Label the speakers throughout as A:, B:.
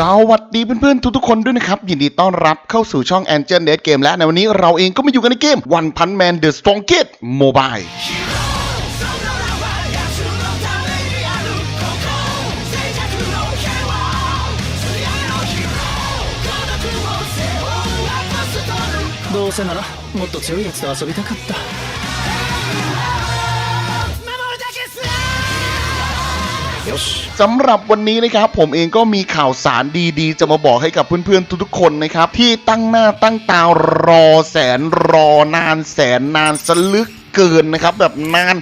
A: สวัสดีเพื่อนๆ ทุกๆคนด้วยนะครับ ยินดีต้อนรับเข้าสู่ช่อง Angel Dead Game และในวันนี้เราเองก็มาอยู่กันในเกม One Punch Man The Strongest Mobile
B: どうせならもっと強いやつと遊びたかった
A: สำหรับวันนี้นะครับ ผมเองก็มีข่าวสารดีๆ จะมาบอกให้กับเพื่อนๆทุกๆคนนะครับ ที่ตั้งหน้าตั้งตารอแสนรอนานแสนนานสลึกเกินนะครับ แบบนาน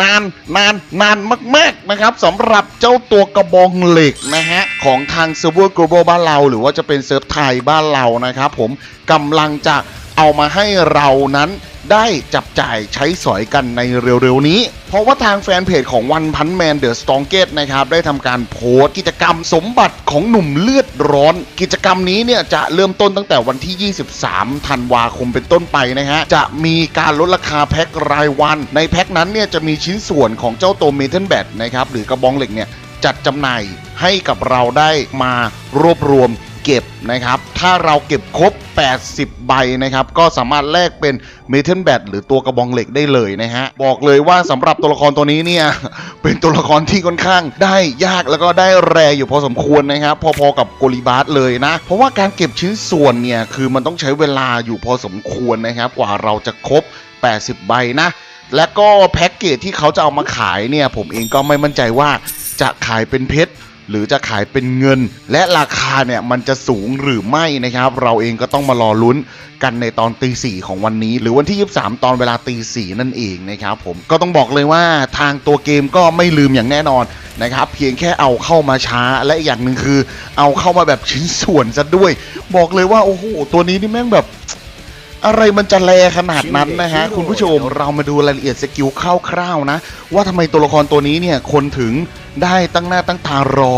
A: นานนานนานมากๆนะครับสำหรับเจ้าตัวกระบองเหล็กนะฮะ ของทางเซิร์ฟเวอร์ global บ้านเรา หรือว่าจะเป็นเซิร์ฟไทยบ้านเรานะครับผมกำลังจะ เอามาให้เรานั้นได้จับจ่ายใช้สอยกันในเร็วๆนี้ เพราะว่าทางแฟนเพจของวันพันแมนเดอะสตองเกตนะครับ ได้ทำการโพสต์กิจกรรมสมบัติของหนุ่มเลือดร้อน กิจกรรมนี้เนี่ยจะเริ่มต้นตั้งแต่วันที่ 23 ธันวาคมเป็นต้นไปนะฮะ จะมีการลดราคาแพ็ครายวัน ในแพ็คนั้นเนี่ยจะมีชิ้นส่วนของเจ้าตัวเมทัลแบตนะครับหรือกระบองเหล็กเนี่ยจัดจำหน่ายให้กับเราได้มารวบรวม เก็บนะครับ ถ้าเราเก็บครบ 80 ใบนะครับ ก็สามารถแลกเป็นเมทัลแบตหรือตัวกระบองเหล็กได้เลยนะฮะ บอกเลยว่าสำหรับตัวละครตัวนี้เนี่ย เป็นตัวละครที่ค่อนข้างได้ยากแล้วก็ได้แรอยู่พอสมควรนะครับ พอๆกับโกลิบาร์เลยนะ เพราะว่าการเก็บชิ้นส่วนเนี่ย คือมันต้องใช้เวลาอยู่พอสมควรนะครับ กว่าเราจะครบ 80 ใบนะ และก็แพ็กเกจที่เขาจะเอามาขายเนี่ย ผมเองก็ไม่มั่นใจว่าจะขายเป็นเพชร หรือจะขายเป็นเงิน และราคาเนี่ยมันจะสูงหรือไม่นะครับ เราเองก็ต้องมารอลุ้นกันในตอนตีสี่ของวันนี้ หรือวันที่ 23 ตอนเวลาตีสี่นั่นเองนะครับผมก็ต้องบอกเลยว่าทางตัวเกมก็ไม่ลืมอย่างแน่นอนนะครับเพียงแค่เอาเข้ามาช้าและอีกอย่างหนึ่งคือ เอาเข้ามาแบบชิ้นส่วนซะด้วย บอกเลยว่าโอ้โหตัวนี้นี่แม่งแบบอะไรมันจะแลขนาดนั้นนะฮะ คุณผู้ชมเรามาดูรายละเอียดสกิลคร่าวๆนะ ว่าทำไมตัวละครตัวนี้เนี่ย คนถึง ได้ตั้งหน้าตั้งตารอ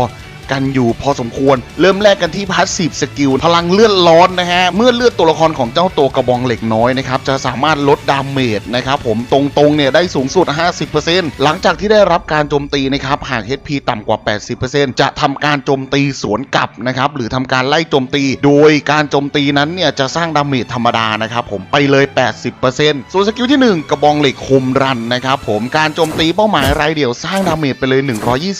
A: กันอยู่พอสมควร เริ่มแรกกันที่พาสซีฟสกิลพลังเลือดร้อนนะฮะ เมื่อเลือดตัวละครของเจ้าตัวกระบองเหล็กน้อยนะครับ จะสามารถลดดาเมจนะครับผมตรงๆเนี่ยได้สูงสุด 50%หลังจากที่ได้รับการโจมตีนะครับ หาก HP ต่ำกว่า 80%จะทำการโจมตีสวนกลับนะครับ หรือทำการไล่โจมตี โดยการโจมตีนั้นเนี่ยจะสร้างดาเมจธรรมดานะครับผมไปเลย 80%ส่วนสกิลที่ 1 กระบองเหล็กโฮมรันนะครับผมการโจมตีเป้าหมายรายเดี่ยวสร้างดาเมจไปเลย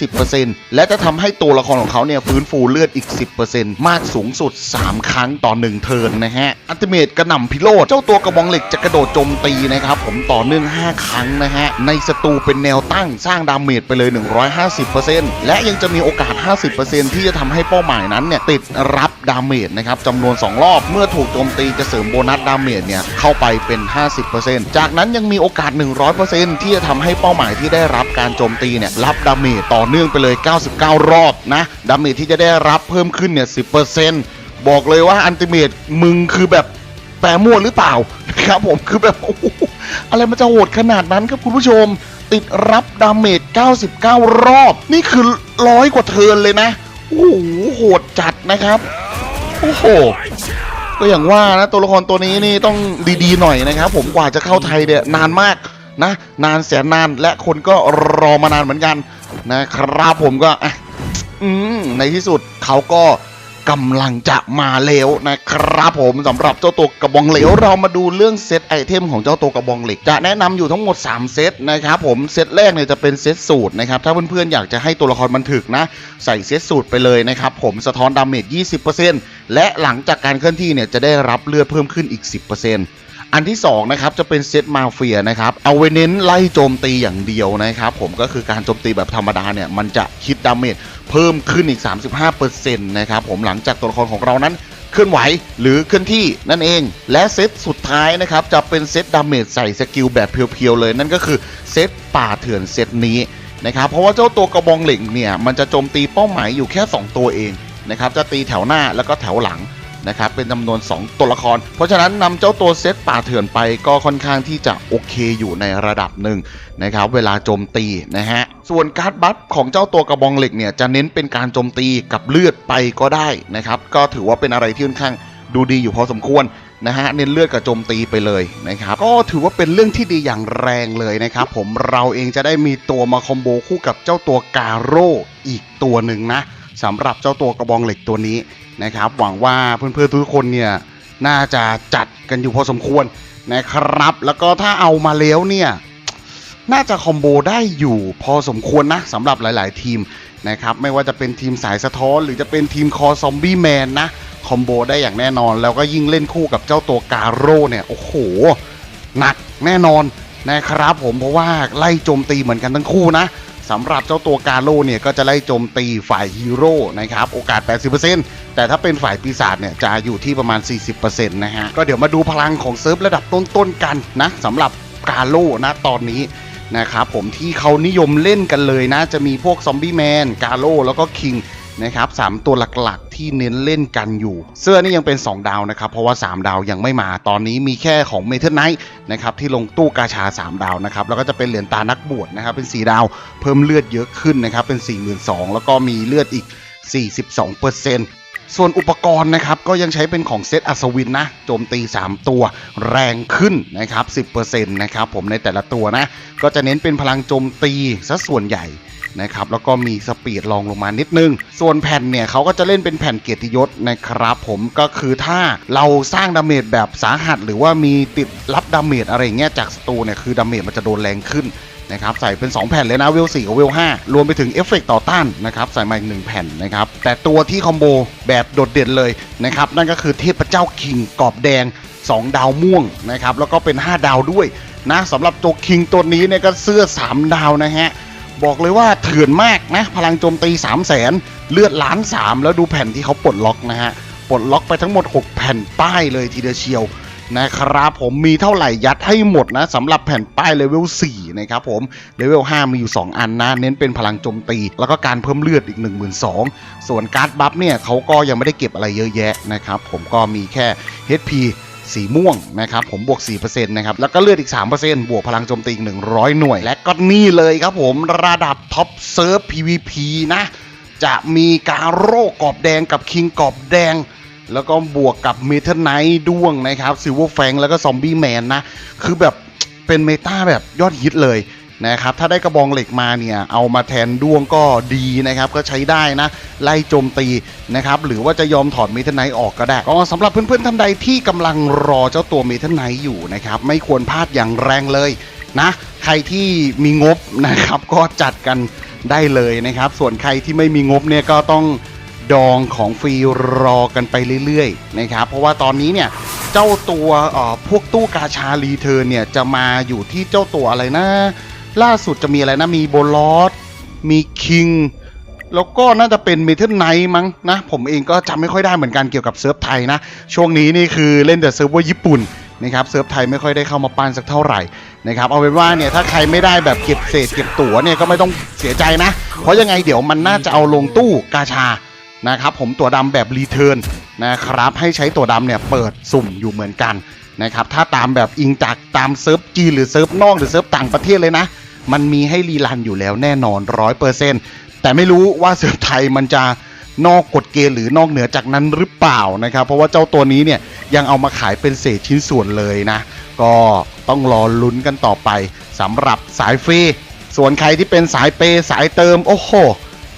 A: 120%และจะทำให้ตัวละครของเขาเนี่ยฟื้นฟูเลือดอีก 10%มากสูงสุด 3 ครั้งต่อ 1 เทิร์นนะฮะ อัลติเมตกระหน่ำพิโรธเจ้าตัวกระบองเหล็กจะกระโดดโจมตีนะครับผมต่อเนื่อง 5 ครั้งนะฮะ ในศัตรูเป็นแนวตั้งสร้างดาเมจไปเลย 150%และยังจะมีโอกาส 50%ที่จะทำให้เป้าหมายนั้นเนี่ยติดรับดาเมจนะครับจำนวน 2 รอบเมื่อถูกโจมตีจะเสริมโบนัสดาเมจเนี่ยเข้าไปเป็น 50%จากนั้นยังมีโอกาส 100%ที่จะทำให้เป้าหมายที่ได้รับการโจมตีเนี่ยรับดาเมจต่อเนื่องไปเลย 99 รอบนะดาเมจที่จะได้รับเพิ่มขึ้นเนี่ย10%บอกเลยว่าอันติเมตมึงคือแบบแปรมั่วหรือเปล่านะครับผมคือแบบโอ้โหอะไรมันจะโหดขนาดนั้นครับคุณผู้ชม ติดรับดาเมจ 99 รอบ นี่คือร้อยกว่าเทิร์นเลยนะ โอ้โหโหดจัดนะครับ โอ้โหก็อย่างว่านะตัวละครตัวนี้นี่ต้องดีๆหน่อยนะครับ ผมกว่าจะเข้าไทยเนี่ยนานมากนะ นานแสนนานและคนก็รอมานานเหมือนกันนะครับผมก็ อืมในที่สุดเขาก็กำลังจะมาแล้วนะครับผมสำหรับเจ้าตัวกระบองเหลวเรามาดูเรื่องเซตไอเทมของเจ้าตัวกระบองเหล็ก จะแนะนำอยู่ทั้งหมด 3 เซตนะครับผมเซตแรกเนี่ยจะเป็นเซตสูตรนะครับถ้าเพื่อนๆอยากจะให้ตัวละครมันถึกนะ ใส่เซตสูตรไปเลยนะครับผมสะท้อนดาเมจ 20%และหลังจากการเคลื่อนที่เนี่ยจะได้รับเลือดเพิ่มขึ้นอีก 10%อันที่2นะครับจะเป็นเซตมาเฟียนะครับเอาไว้เน้นไล่โจมตีอย่างเดียวนะครับผมก็คือการโจมตีแบบธรรมดาเนี่ยมันจะคิดดาเมจ เพิ่มขึ้นอีก 35%นะครับผมหลังจากตัวละครของเรานั้นเคลื่อนไหวหรือเคลื่อนที่นั่นเอง และเซตสุดท้ายนะครับจะเป็นเซตดาเมจใส่สกิลแบบเพียวๆเลย นั่นก็คือเซตป่าเถื่อนเซตนี้นะครับเพราะว่าเจ้าตัวกระบองเหล็กเนี่ยมันจะโจมตีเป้าหมายอยู่แค่ 2 ตัวเองนะครับจะตีแถวหน้าแล้วก็แถวหลัง นะครับเป็นจำนวน 2 ตัวละคร เพราะฉะนั้นนำเจ้าตัวเซตป่าเถื่อนไปก็ค่อนข้างที่จะโอเคอยู่ในระดับหนึ่งนะครับเวลาโจมตีนะฮะส่วนการ์ดบัฟของเจ้าตัวกระบองเหล็กเนี่ยจะเน้นเป็นการโจมตีกับเลือดไปก็ได้นะครับก็ถือว่าเป็นอะไรที่ค่อนข้างดูดีอยู่พอสมควรนะฮะเน้นเลือดกับโจมตีไปเลยนะครับก็ถือว่าเป็นเรื่องที่ดีอย่างแรงเลยนะครับผมเราเองจะได้มีตัวมาคอมโบคู่กับเจ้าตัวกาโร่อีกตัวหนึ่งนะ สำหรับเจ้าตัวกระบองเหล็กตัวนี้นะครับ หวังว่าเพื่อนๆทุกคนเนี่ยน่าจะจัดกันอยู่พอสมควรนะครับ แล้วก็ถ้าเอามาแล้วเนี่ยน่าจะคอมโบได้อยู่พอสมควรนะสำหรับหลาย ๆ ทีมนะครับไม่ว่าจะเป็นทีมสายสะท้อน หรือจะเป็นทีมคอซอมบี้แมนนะคอมโบได้อย่างแน่นอน แล้วก็ยิ่งเล่นคู่กับเจ้าตัวกาโร่เนี่ยโอ้โหหนักแน่นอนนะครับผมเพราะว่าไล่โจมตีเหมือนกันทั้งคู่นะ สำหรับเจ้าตัวกาโร่เนี่ยก็จะไล่โจมตีฝ่ายฮีโร่นะครับโอกาส 80%แต่ถ้าเป็นฝ่ายปีศาจเนี่ยจะอยู่ที่ประมาณ 40%นะฮะก็เดี๋ยวมาดูพลังของเซิร์ฟระดับต้นๆกันนะสำหรับกาโร่นะตอนนี้นะครับผมที่เขานิยมเล่นกันเลยนะ จะมีพวกซอมบี้แมนกาโลแล้วก็คิงนะครับสามตัวหลัก ที่เน้นเล่นกันอยู่ เสื้อนี่ยังเป็น 2 ดาวนะครับ เพราะว่า 3 ดาวยังไม่มาตอนนี้มีแค่ของเมทัลไนท์นะครับที่ลงตู้กาชา 3 ดาวนะครับแล้วก็จะเป็นเหรียญตานักบวชนะครับเป็น 4 ดาวเพิ่มเลือดเยอะขึ้นนะครับเป็น 42,000แล้วก็มีเลือดอีก 42% ส่วนอุปกรณ์นะครับก็ยังใช้เป็นของเซตอัศวินนะโจมตี 3 ตัวแรงขึ้นนะครับ 10%นะครับผมในแต่ละตัวนะ ก็จะเน้นเป็นพลังโจมตีซะส่วนใหญ่นะครับแล้วก็มีสปีดรองลงมานิดนึง ส่วนแผ่นเนี่ยเขาก็จะเล่นเป็นแผ่นเกียรติยศนะครับผมก็คือถ้าเราสร้างดาเมจแบบสาหัส หรือว่ามีติดรับดาเมจอะไรเงี้ยจากศัตรูเนี่ยคือดาเมจมันจะโดนแรงขึ้น นะครับใส่เป็น 2 แผ่นเลยนะเวล4กับเวล5รวมไปถึงเอฟเฟกต์ต่อต้านนะครับใส่มาอีกหนึ่งแผ่นนะครับแต่ตัวที่คอมโบแบบโดดเด่นเลยนะครับนั่นก็คือเทพเจ้าคิงกรอบแดง 2 ดาวม่วงนะครับแล้วก็เป็น 5 ดาวด้วยนะสำหรับตัวคิงตัวนี้เนี่ยก็เสื้อ 3 ดาวนะฮะบอกเลยว่าเถื่อนมากนะพลังโจมตี 3 0 0แสนเลือดล้านสามแล้วดูแผ่นที่เขาปลดล็อกนะฮะปลดล็อกไปทั้งหมด 6 แผ่นป้ายเลยทีเดียวเชียว นะครับผมมีเท่าไหร่ยัดให้หมดนะสำหรับแผ่นป้ายเลเวล4นะครับผมเลเวล5มีอยู่ 2 อันนะ เน้นเป็นพลังโจมตี แล้วก็การเพิ่มเลือดอีก 1 2 0 0 0ส่วนการ์ดบัฟเนี่ยเขาก็ยังไม่ได้เก็บอะไรเยอะแยะนะครับผมก็มีแค่ HP สีม่วงนะครับผมบวก 4%นะครับ แล้วก็เลือดอีก 3%บวกพลังโจมตีอีก 100 หน่วย และก็นี่เลยครับผมระดับท็อปเซิร์ฟ PVP นะ จะมีการโร่กรอบแดงกับคิงกรอบแดง แล้วก็บวกกับเมทัลไนท์ด้วงนะครับซิลเวอร์แฟงแล้วก็ซอมบี้แมนนะ คือแบบเป็นเมตาแบบยอดฮิตเลยนะครับ ถ้าได้กระบองเหล็กมาเนี่ย เอามาแทนด้วงก็ดีนะครับ ก็ใช้ได้นะ ไล่โจมตีนะครับ หรือว่าจะยอมถอดเมทัลไนท์ออกก็ได้ ก็สำหรับเพื่อนๆท่านใดที่กำลังรอเจ้าตัวเมทัลไนท์อยู่นะครับ ไม่ควรพลาดอย่างแรงเลยนะ ใครที่มีงบนะครับก็จัดกันได้เลยนะครับ ส่วนใครที่ไม่มีงบเนี่ยก็ต้อง ดองของฟรีรอกันไปเรื่อยๆนะครับเพราะว่าตอนนี้เนี่ยเจ้าตัวเอ่อพวกตู้กาชารีเทิร์นเนี่ยจะมาอยู่ที่เจ้าตัวอะไรนะ ล่าสุดจะมีอะไรนะมีโบลอสมีคิงแล้วก็น่าจะเป็นเมทัลไนท์มั้งนะ ผมเองก็จำไม่ค่อยได้เหมือนกันเกี่ยวกับเซิร์ฟไทยนะ ช่วงนี้นี่คือเล่นแต่เซิร์ฟเวอร์ญี่ปุ่นนะครับเซิร์ฟไทยไม่ค่อยได้เข้ามาปั้นสักเท่าไหร่นะครับเอาเป็นว่าเนี่ยถ้าใครไม่ได้แบบเก็บเศษเก็บตั๋วเนี่ยก็ไม่ต้องเสียใจนะ เพราะยังไงเดี๋ยวมันน่าจะเอาลงตู้กาชา นะครับผมตัวดำแบบรีเทิร์นนะครับให้ใช้ตัวดำเนี่ยเปิดสุ่มอยู่เหมือนกันนะครับถ้าตามแบบอิงจากตามเซิร์ฟจีหรือเซิร์ฟนอกหรือเซิร์ฟต่างประเทศเลยนะ มันมีให้รีรันอยู่แล้วแน่นอนร้อยเปอร์เซ็นต์แต่ไม่รู้ว่าเซิร์ฟไทยมันจะนอกกฎเกณฑ์หรือนอกเหนือจากนั้นหรือเปล่านะครับเพราะว่าเจ้าตัวนี้เนี่ยยังเอามาขายเป็นเศษชิ้นส่วนเลยนะ ก็ต้องรอลุ้นกันต่อไปสำหรับสายฟรีส่วนใครที่เป็นสายเปย์สายเติมโอ้โห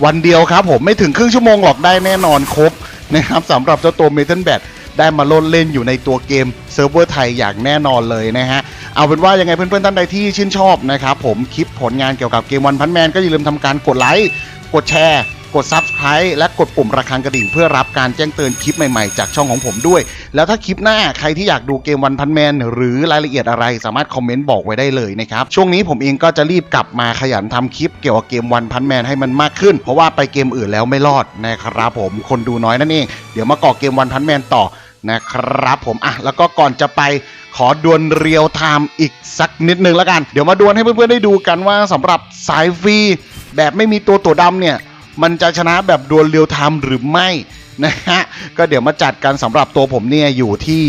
A: วันเดียวครับผมไม่ถึงครึ่งชั่วโมงหรอกได้แน่นอนครบนะครับสำหรับเจ้าตัวเมทัลแบทได้มาลดเล่นอยู่ในตัวเกมเซิร์ฟเวอร์ไทยอย่างแน่นอนเลยนะฮะ เอาเป็นว่ายังไงเพื่อนๆท่านใดที่ชื่นชอบนะครับผมคลิปผลงานเกี่ยวกับเกมวันพันแมนก็อย่าลืมทำการกดไลค์ กดแชร์ กด Subscribe และกดปุ่มระฆังกระดิ่งเพื่อรับการแจ้งเตือนคลิปใหม่ๆ จากช่องของผมด้วย แล้วถ้าคลิปหน้าใครที่อยากดูเกมวันพันแมนหรือรายละเอียดอะไรสามารถคอมเมนต์บอกไว้ได้เลยนะครับ ช่วงนี้ผมเองก็จะรีบกลับมาขยันทำคลิปเกี่ยวกับเกมวันพันแมนให้มันมากขึ้น เพราะว่าไปเกมอื่นแล้วไม่รอดนะครับผมคนดูน้อยนั่นเองเดี๋ยวมาก่อเกมวันพันแมนต่อนะครับผมอะแล้วก็ก่อนจะไปขอดวลเรียวไทม์อีกสักนิดนึงแล้วกัน เดี๋ยวมาดวลให้เพื่อนๆได้ดูกันว่าสำหรับสายฟรีแบบไม่มีตัวตัวดำเนี่ย มันจะชนะแบบดวลเรียวไทม์หรือไม่นะฮะ ก็เดี๋ยวมาจัดกันสำหรับตัวผมเนี่ยอยู่ที่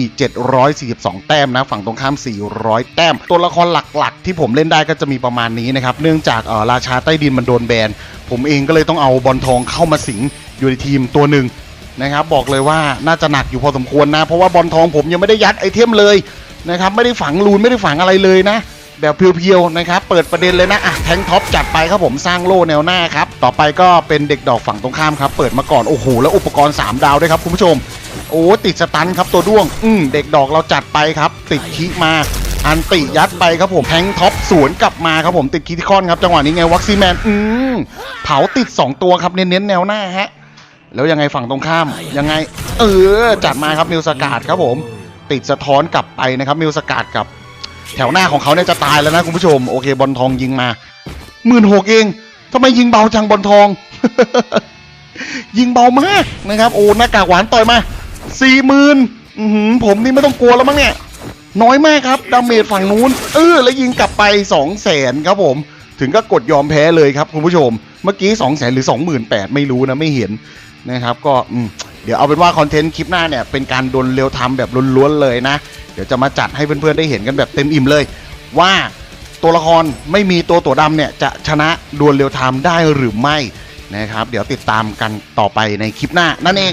A: 742 แต้มนะ ฝั่งตรงข้าม 400 แต้ม ตัวละครหลักๆ ที่ผมเล่นได้ก็จะมีประมาณนี้นะครับ เนื่องจากเออราชาใต้ดินมันโดนแบน ผมเองก็เลยต้องเอาบอลทองเข้ามาสิงอยู่ในทีมตัวหนึ่งนะครับ บอกเลยว่าน่าจะหนักอยู่พอสมควรนะ เพราะว่าบอลทองผมยังไม่ได้ยัดไอเทมเลยนะครับ ไม่ได้ฝังรูนไม่ได้ฝังอะไรเลยนะ แบบเพียวๆนะครับ เปิดประเด็นเลยนะอะแทงท็อปจัดไปครับผมสร้างโล่แนวหน้าครับ ต่อไปก็เป็นเด็กดอกฝั่งตรงข้ามครับ เปิดมาก่อน โอ้โห แล้วอุปกรณ์ 3 ดาวด้วยครับคุณผู้ชม โอ้ติดสตันครับตัวด้วง อืมเด็กดอกเราจัดไปครับ ติดคีมา อันติยัดไปครับผมแทงท็อปสวนกลับมาครับผมติดคีทิคอนครับจังหวะนี้ไงวัคซีแมนอืมเผาติด 2 ตัวครับเน้นๆแนวหน้าฮะแล้วยังไงฝั่งตรงข้ามยังไง เออจัดมาครับมิวสกาดครับผม ติดสะท้อนกลับไปนะครับมิวสกาดกับ แถวหน้าของเขาเนี่ยจะตายแล้วนะคุณผู้ชมโอเคบอลทองยิงมาหมื่นหกเองทำไมยิงเบาจังบอลทอง ยิงเบามากนะครับ โอ้หน้ากากหวานต่อยมาสี่หมื่นผมนี่ไม่ต้องกลัวแล้วมั้งเนี่ย น้อยมากครับดาเมจฝั่งนู้นเออแล้วยิงกลับไป2องแสนครับผม ถึงก็กดยอมแพ้เลยครับคุณผู้ชม เมื่อกี้2องแสนหรือ28,000ไม่รู้นะไม่เห็นนะครับ ก็อื เดี๋ยวเอาเป็นว่าคอนเทนต์คลิปหน้าเนี่ยเป็นการดนเร็วทำแบบล้วนๆเลยนะ เดี๋ยวจะมาจัดให้เพื่อนๆได้เห็นกันแบบเต็มอิ่มเลย ว่าตัวละครไม่มีตัวตัวดำเนี่ยจะชนะดวลเร็วไทม์ได้หรือไม่นะครับ เดี๋ยวติดตามกันต่อไปในคลิปหน้านั่นเอง